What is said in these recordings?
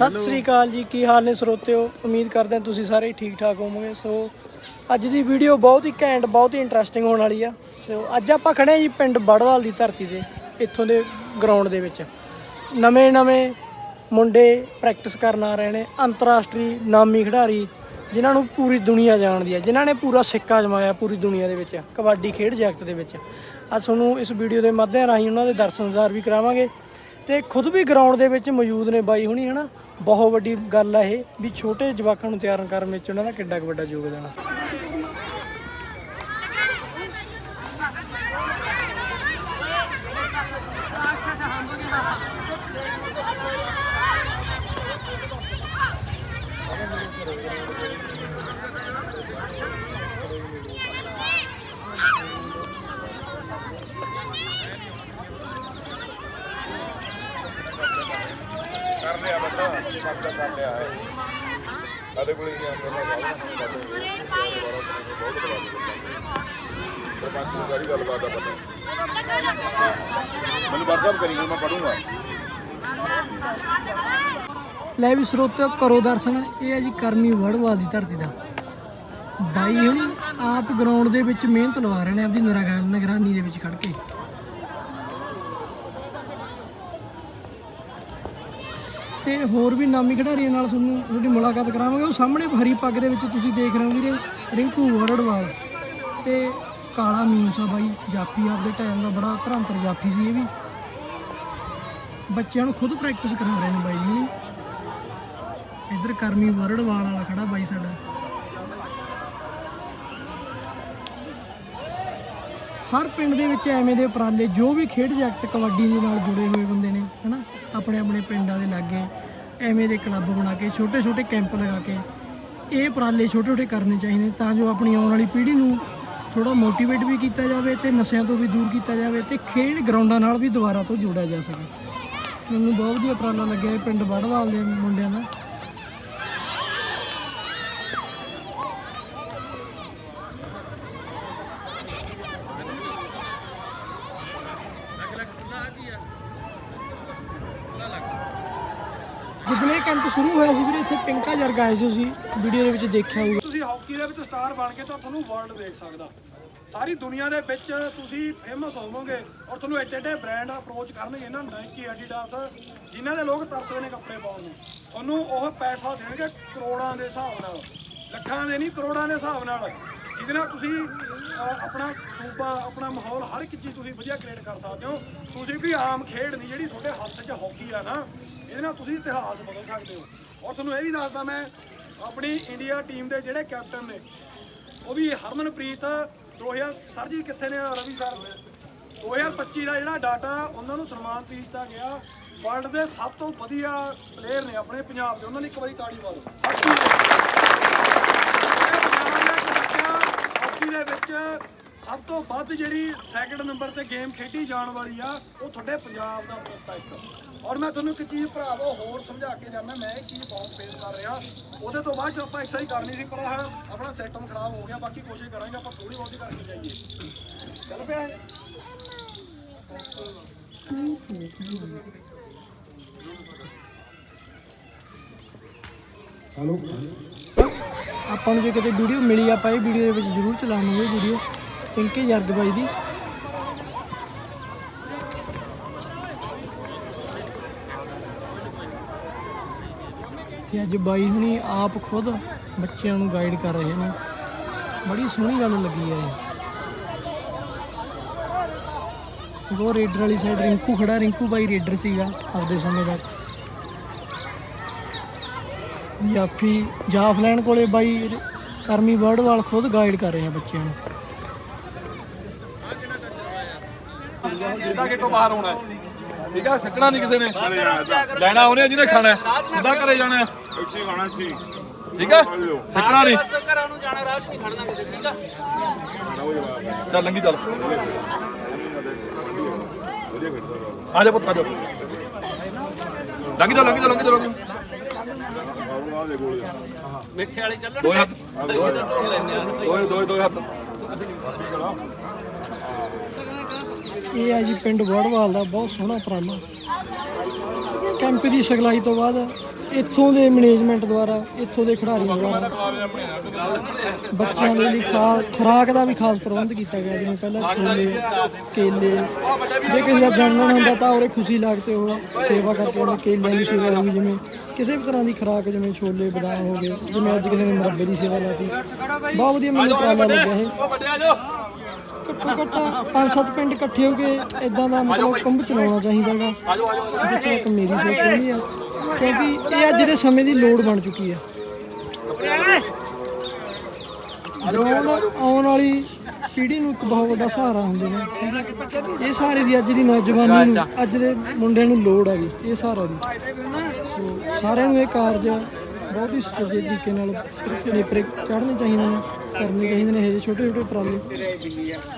ਸਤਿ ਸ੍ਰੀ ਅਕਾਲ ਜੀ ਕੀ ਹਾਲ ਨੇ ਸਰੋਤਿਓ? ਉਮੀਦ ਕਰਦੇ ਹਾਂ ਤੁਸੀਂ ਸਾਰੇ ਠੀਕ ਠਾਕ ਹੋਵੋਗੇ। ਸੋ ਅੱਜ ਦੀ ਵੀਡੀਓ ਬਹੁਤ ਹੀ ਘੈਂਟ ਬਹੁਤ ਹੀ ਇੰਟਰਸਟਿੰਗ ਹੋਣ ਵਾਲੀ ਆ। ਸੋ ਅੱਜ ਆਪਾਂ ਖੜੇ ਹਾਂ ਜੀ ਪਿੰਡ ਬੜਵਾਲ ਦੀ ਧਰਤੀ ਤੇ ਇੱਥੋਂ ਦੇ ਗਰਾਊਂਡ ਦੇ ਵਿੱਚ। ਨਵੇਂ ਨਵੇਂ ਮੁੰਡੇ ਪ੍ਰੈਕਟਿਸ ਕਰਨ ਆ ਰਹੇ ਨੇ ਅੰਤਰਰਾਸ਼ਟਰੀ ਨਾਮੀ ਖਿਡਾਰੀ ਜਿਨ੍ਹਾਂ ਨੂੰ ਪੂਰੀ ਦੁਨੀਆ ਜਾਣਦੀ ਹੈ ਜਿਨ੍ਹਾਂ ਨੇ ਪੂਰਾ ਸਿੱਕਾ ਜਮਾਇਆ ਪੂਰੀ ਦੁਨੀਆ ਦੇ ਵਿੱਚ ਕਬੱਡੀ ਖੇਡ ਜਗਤ ਦੇ ਵਿੱਚ। ਅੱਜ ਤੁਹਾਨੂੰ ਇਸ ਵੀਡੀਓ ਦੇ ਮਾਧਿਅਮ ਰਾਹੀਂ ਉਹਨਾਂ ਦੇ ਦਰਸ਼ਨਜ਼ਾਰ ਵੀ ਕਰਾਵਾਂਗੇ। ਤੇ ਖੁਦ ਵੀ ਗਰਾਊਂਡ ਦੇ ਵਿੱਚ ਮੌਜੂਦ ਨੇ ਬਾਈ ਹੁਣੀ ਹਨਾ? ਬਹੁਤ ਵੱਡੀ ਗੱਲ ਆ ਇਹ, ਵੀ ਛੋਟੇ ਜਵਾਕਾਂ ਨੂੰ ਤਿਆਰ ਕਰਨ ਵਿੱਚ ਉਹਨਾਂ ਦਾ ਕਿੱਡਾ ਕੁ ਵੱਡਾ ਯੋਗਦਾਨ ਆ। ਕਰ ਲਿਆ ਬੱਚਾ ਕਬਜ਼ਾ ਕਰ ਲਿਆ ਹੈ ਸਾਡੇ ਕੋਲ ਹੀ ਆਉਂਦੇ ਨੇ ਸਰਪੰਚ ਨੂੰ ਸਾਰੀ ਗੱਲਬਾਤ ਦਾ ਪਤਾ। ਮੈਨੂੰ WhatsApp ਕਰੀ ਮੈਂ ਪੜੂੰਗਾ ਲੈ ਵੀ ਸਰੋਤਿਓ, ਕਰੋ ਦਰਸ਼ਨ। ਇਹ ਹੈ ਜੀ ਕਰਮੀ ਵੜਵਾਲ ਦੀ ਧਰਤੀ ਦਾ। ਬਾਈ ਹੁਣੀ ਆਪ ਗਰਾਊਂਡ ਦੇ ਵਿੱਚ ਮਿਹਨਤ ਲਵਾ ਰਹੇ ਨੇ ਆਪਦੀ ਨਿਗਰਾ- ਨਿਗਰਾਨੀ ਦੇ ਵਿੱਚ ਖੜ ਕੇ। ਤੇ ਹੋਰ ਵੀ ਨਾਮੀ ਖਿਡਾਰੀਆਂ ਨਾਲ ਤੁਹਾਨੂੰ ਤੁਹਾਡੀ ਮੁਲਾਕਾਤ ਕਰਾਵਾਂਗੇ। ਉਹ ਸਾਹਮਣੇ ਹਰੀ ਪੱਗ ਦੇ ਵਿੱਚ ਤੁਸੀਂ ਦੇਖ ਰਹੇ ਹੋ ਵੀਰੇ, ਰਿੰਕੂ ਵਰੜਵਾਲ ਤੇ ਕਾਲਾ ਮੀਨਸਾ ਬਾਈ ਜਾਫੀ ਆਪਦੇ ਟਾਈਮ ਦਾ ਬੜਾ ਧਰੰਤਰ ਜਾਫੀ ਸੀ ਇਹ ਵੀ। ਬੱਚਿਆਂ ਨੂੰ ਖੁਦ ਪ੍ਰੈਕਟਿਸ ਕਰਾ ਰਹੇ ਨੇ ਬਾਈ ਜੀ। ਇੱਧਰ ਕਰਮੀ ਵਰੜਵਾਲ ਵਾਲਾ ਖੜਾ ਬਾਈ ਸਾਡਾ। ਹਰ ਪਿੰਡ ਦੇ ਵਿੱਚ ਐਵੇਂ ਦੇ ਉਪਰਾਲੇ, ਜੋ ਵੀ ਖੇਡ ਜਗਤ ਕਬੱਡੀ ਦੇ ਨਾਲ ਜੁੜੇ ਹੋਏ ਬੰਦੇ ਨੇ, ਹਨਾ? ਆਪਣੇ ਆਪਣੇ ਪਿੰਡਾਂ ਦੇ ਲਾਗੇ ਐਵੇਂ ਦੇ ਕਲੱਬ ਬਣਾ ਕੇ ਛੋਟੇ ਛੋਟੇ ਕੈਂਪ ਲਗਾ ਕੇ, ਇਹ ਉਪਰਾਲੇ ਛੋਟੇ ਛੋਟੇ ਕਰਨੇ ਚਾਹੀਦੇ ਤਾਂ ਜੋ ਆਪਣੀ ਆਉਣ ਵਾਲੀ ਪੀੜ੍ਹੀ ਨੂੰ ਥੋੜਾ ਮੋਟੀਵੇਟ ਵੀ ਕੀਤਾ ਜਾਵੇ ਤੇ ਨਸ਼ਿਆਂ ਤੋਂ ਵੀ ਦੂਰ ਕੀਤਾ ਜਾਵੇ ਤੇ ਖੇਡ ਗਰਾਊਂਡਾਂ ਨਾਲ ਵੀ ਦੁਬਾਰਾ ਤੋਂ ਜੋੜਿਆ ਜਾ ਸਕੇ। ਮੈਨੂੰ ਬਹੁਤ ਵਧੀਆ ਉਪਰਾਲਾ ਲੱਗਿਆ ਪਿੰਡ ਵੜਵਾਲ ਦੇ ਮੁੰਡਿਆਂ ਦਾ। ਜਦੋਂ ਇਹ ਕੈਂਪ ਸ਼ੁਰੂ ਹੋਇਆ ਸੀ ਵੀਰੇ, ਇੱਥੇ ਪਿੰਕਾ ਜਰਗ ਆਏ ਸੀ ਤੁਸੀਂ ਵੀਡੀਓ ਦੇ ਵਿੱਚ ਦੇਖਿਆ ਹੋਊਗਾ। ਤੁਸੀਂ ਹਾਕੀ ਦੇ ਵਿੱਚ ਸਟਾਰ ਬਣ ਕੇ ਤਾਂ ਤੁਹਾਨੂੰ ਵਰਲਡ ਦੇਖ ਸਕਦਾ। ਸਾਰੀ ਦੁਨੀਆ ਦੇ ਵਿੱਚ ਤੁਸੀਂ ਫੇਮਸ ਹੋਵੋਗੇ ਔਰ ਤੁਹਾਨੂੰ ਐਡੇ ਐਡੇ ਬ੍ਰਾਂਡ ਅਪਰੋਚ ਕਰਨਗੇ ਇਹਨਾਂ ਨਾਈਕੀ ਐਡੀਡਾਸ ਜਿਨ੍ਹਾਂ ਦੇ ਲੋਕ ਤਰਸਦੇ ਨੇ ਕੱਪੜੇ ਪਾਉਣ ਨੂੰ। ਤੁਹਾਨੂੰ ਉਹ ਪੈਸਾ ਦੇਣਗੇ ਕਰੋੜਾਂ ਦੇ ਹਿਸਾਬ ਨਾਲ, ਲੱਖਾਂ ਦੇ ਨਹੀਂ, ਕਰੋੜਾਂ ਦੇ ਹਿਸਾਬ ਨਾਲ। ਜਿਹਦੇ ਨਾਲ ਤੁਸੀਂ ਆਪਣਾ ਸੂਬਾ, ਆਪਣਾ ਮਾਹੌਲ ਹਰ ਇੱਕ ਚੀਜ਼ ਤੁਸੀਂ ਵਧੀਆ ਕ੍ਰੀਏਟ ਕਰ ਸਕਦੇ ਹੋ। ਤੁਸੀਂ ਵੀ ਆਮ ਖੇਡ ਨਹੀਂ, ਜਿਹੜੀ ਤੁਹਾਡੇ ਹੱਥ 'ਚ ਹਾਕੀ ਆ ਨਾ, ਇਹਦੇ ਨਾਲ ਤੁਸੀਂ ਇਤਿਹਾਸ ਬਦਲ ਸਕਦੇ ਹੋ। ਔਰ ਤੁਹਾਨੂੰ ਇਹ ਵੀ ਦੱਸਦਾ ਮੈਂ, ਆਪਣੀ ਇੰਡੀਆ ਟੀਮ ਦੇ ਜਿਹੜੇ ਕੈਪਟਨ ਨੇ, ਉਹ ਵੀ ਹਰਮਨਪ੍ਰੀਤ 2000 ਸਰ ਜੀ ਕਿੱਥੇ ਨੇ, ਰਵੀ ਸਰ? 2025 ਦਾ ਜਿਹੜਾ ਡਾਟਾ ਉਹਨਾਂ ਨੂੰ ਸਨਮਾਨਿਤ ਕੀਤਾ ਗਿਆ। ਵਰਲਡ ਦੇ ਸਭ ਤੋਂ ਵਧੀਆ ਪਲੇਅਰ ਨੇ ਆਪਣੇ ਪੰਜਾਬ ਦੇ, ਉਹਨਾਂ ਲਈ ਇੱਕ ਵਾਰੀ ਤਾੜੀ ਮਾਰੋ। ਦੇ ਵਿੱਚ ਸਭ ਤੋਂ ਵੱਧ ਜਿਹੜੀ ਸੈਕਿੰਡ ਨੰਬਰ ਤੇ ਗੇਮ ਖੇਡੀ ਜਾਣ ਵਾਲੀ ਆ, ਉਹ ਤੁਹਾਡੇ ਪੰਜਾਬ ਦਾ ਪੁੱਤ ਔਰ ਮੈਂ ਤੁਹਾਨੂੰ ਇੱਕ ਚੀਜ਼ ਭਰਾਵੋ ਹੋਰ ਸਮਝਾ ਕੇ ਜਾਣਾ ਮੈਂ ਇਹ ਚੀਜ਼ ਬਹੁਤ ਫੇਸ ਕਰ ਰਿਹਾ। ਉਹਦੇ ਤੋਂ ਬਾਅਦ 'ਚ ਆਪਾਂ ਐਕਸਰਸਾਈਜ਼ ਕਰਨੀ ਸੀ ਪਰ ਆਪਣਾ ਸਿਸਟਮ ਖਰਾਬ ਹੋ ਗਿਆ, ਬਾਕੀ ਕੋਸ਼ਿਸ਼ ਕਰਾਂਗੇ ਆਪਾਂ ਥੋੜੀ ਬਹੁਤੀ ਕਰਕੇ ਜਾਈਏ। ਚੱਲ ਪਿਆ ਇਹ? ਆਪਾਂ ਨੂੰ ਜੇ ਕਿਤੇ ਵੀਡੀਓ ਮਿਲੀ, ਆਪਾਂ ਇਹ ਵੀਡੀਓ ਦੇ ਵਿੱਚ ਜ਼ਰੂਰ ਚਲਾਵਾਂਗੇ ਵੀਡੀਓ। ਪਿੰਕੇ ਜਰਗ ਬਾਈ ਦੀ। ਤੇ ਅੱਜ ਬਾਈ ਹੁਣੀ ਆਪ ਖੁਦ ਬੱਚਿਆਂ ਨੂੰ ਗਾਈਡ ਕਰ ਰਹੇ ਨੇ। ਬੜੀ ਸੋਹਣੀ ਗੱਲ ਲੱਗੀ ਹੈ ਇਹ। ਉਹ ਰੇਡਰ ਵਾਲੀ ਸਾਈਡ ਰਿੰਕੂ ਖੜਾ, ਰਿੰਕੂ ਬਾਈ ਰੇਡਰ ਸੀਗਾ ਆਪਦੇ ਸਮੇਂ ਦਾ। ਜਾਫੀ ਜਾਫਲੈਨ ਕੋਲੇ ਬਾਈ ਕਰਮੀ ਵਰਡਵਾਲ ਖੁਦ ਗਾਈਡ ਕਰ ਰਹੇ ਆ ਬੱਚਿਆਂ ਨੂੰ। ਬਾਹਰ। ਠੀਕ ਆ ਸਿੱਟਣਾ ਨਹੀਂ ਕਿਸੇ ਨੇ। ਲੈਣਾ ਉਹਨੇ ਜਿਹਨੇ ਖਾਣਾ ਹੈ। ਸਿੱਧਾ ਘਰੇ ਜਾਣਾ ਹੈ। ਇੱਥੇ ਖਾਣਾ ਸੀ। ਠੀਕ ਆ? ਸਿੱਟਣਾ ਨਹੀਂ। ਚੱਲ ਲੰਗੀ ਚੱਲ। ਆ ਜਾ ਪੁੱਤ ਆ ਜਾ। ਲੰਗੀ ਜਾ ਲੰਗੀ ਜਾ ਲੰਗੀ ਜਾ ਲੰਗੀ ਦੇ ਕੋਲ ਦੋਏ ਹੱਥ ਦੋਏ ਦੋਏ ਦੋਏ ਹੱਥ ਇਹ ਹੈ ਜੀ ਪਿੰਡ ਵੜਵਾਲ ਦਾ, ਬਹੁਤ ਸੋਹਣਾ ਉਪਰਾਲਾ ਕੈਂਪ ਦੀ ਸਿਖਲਾਈ ਤੋਂ ਬਾਅਦ ਇੱਥੋਂ ਦੇ ਮੈਨੇਜਮੈਂਟ ਦੁਆਰਾ, ਇੱਥੋਂ ਦੇ ਖਿਡਾਰੀਆਂ ਦੁਆਰਾ। ਬੱਚਿਆਂ ਦੇ ਲਈ ਖਾਸ ਖੁਰਾਕ ਦਾ ਵੀ ਖਾਸ ਪ੍ਰਬੰਧ ਕੀਤਾ ਗਿਆ, ਜਿਵੇਂ ਪਹਿਲਾਂ ਛੋਲੇ, ਕੇਲੇ। ਜੇ ਕਿਸੇ ਦਾ ਜਨਮ ਹੁੰਦਾ ਤਾਂ ਉਹਦੇ ਖੁਸ਼ੀ ਲੱਗਦੇ ਉਹ ਸੇਵਾ ਕਰਕੇ ਉਹਨੇ ਕੇਲਿਆਂ ਦੀ ਸੇਵਾ ਹੋਈ, ਜਿਵੇਂ ਕਿਸੇ ਵੀ ਤਰ੍ਹਾਂ ਦੀ ਖੁਰਾਕ, ਜਿਵੇਂ ਛੋਲੇ, ਬਦਾਮ ਹੋ ਗਏ, ਜਿਵੇਂ ਅੱਜ ਕਿਸੇ ਨੇ ਮੁਰੱਬੇ ਦੀ ਸੇਵਾ ਲਾਤੀ। ਬਹੁਤ ਵਧੀਆ ਮੈਨੂੰ ਉਪਰਾਲਾ ਲੱਗਿਆ ਇਹ। ਘੱਟੋ ਘੱਟ ਪੰਜ ਸੱਤ ਪਿੰਡ ਇਕੱਠੇ ਹੋ ਕੇ ਇਦਾਂ ਦਾ ਮਤਲਬ ਕੰਭ ਚਲਾਉਣਾ ਚਾਹੀਦਾ ਹੈਗਾ ਜਿੱਥੇ ਤੱਕ ਮੇਰੀ ਸੋਚ ਨਹੀਂ ਆ। ਕਿਉਂਕਿ ਇਹ ਅੱਜ ਦੇ ਸਮੇਂ ਦੀ ਲੋੜ ਬਣ ਚੁੱਕੀ ਹੈ। ਡਰੋਨ ਆਉਣ ਵਾਲੀ ਪੀੜ੍ਹੀ ਨੂੰ ਇੱਕ ਬਹੁਤ ਵੱਡਾ ਸਹਾਰਾ ਹੁੰਦੇ ਨੇ ਇਹ ਸਹਾਰੇ ਦੀ ਅੱਜ ਦੀ ਨੌਜਵਾਨੀ ਨੂੰ ਅੱਜ ਦੇ ਮੁੰਡਿਆਂ ਨੂੰ ਲੋੜ ਆ ਗਈ ਇਹ ਸਹਾਰਾ ਦੀ ਸੋ ਸਾਰਿਆਂ ਨੂੰ ਇਹ ਕਾਰਜ ਬਹੁਤ ਹੀ ਸੁਚੱਜੇ ਤਰੀਕੇ ਨਾਲ ਨੇਪਰੇ ਚੜ੍ਹਨੇ ਚਾਹੀਦੇ ਨੇ ਕਰਨੇ ਚਾਹੀਦੇ ਨੇ ਇਹ ਛੋਟੇ ਛੋਟੇ ਉਪਰਾਲੇ।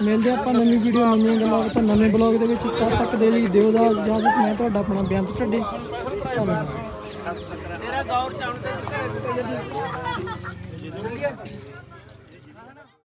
ਮਿਲਦੇ ਆਪਾਂ ਨਵੀਂ ਵੀਡੀਓ ਨਵੀਆਂ ਗੱਲਾਂ ਤਾਂ ਨਵੇਂ ਬਲੌਗ ਦੇ ਵਿੱਚ। ਤਦ ਤੱਕ ਦੇ ਲਈ ਦਿਓ ਦਾ ਇਜਾਜ਼ਤ ਮੈਂ ਤੁਹਾਡਾ ਆਪਣਾ ਬੇਅੰਤ ਢੱਡੇ। ਧੰਨਵਾਦ